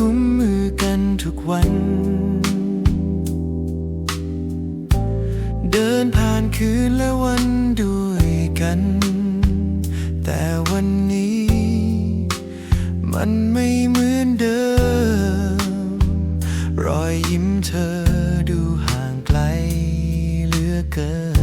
คยกุมมือกันทุกวัน เดินผ่านคืนและวันด้วยกัน แต่วันนี้ มันไม่เหมือนเดิม รอยยิ้มเธอดูห่างไกลเหลือเกิน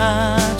มื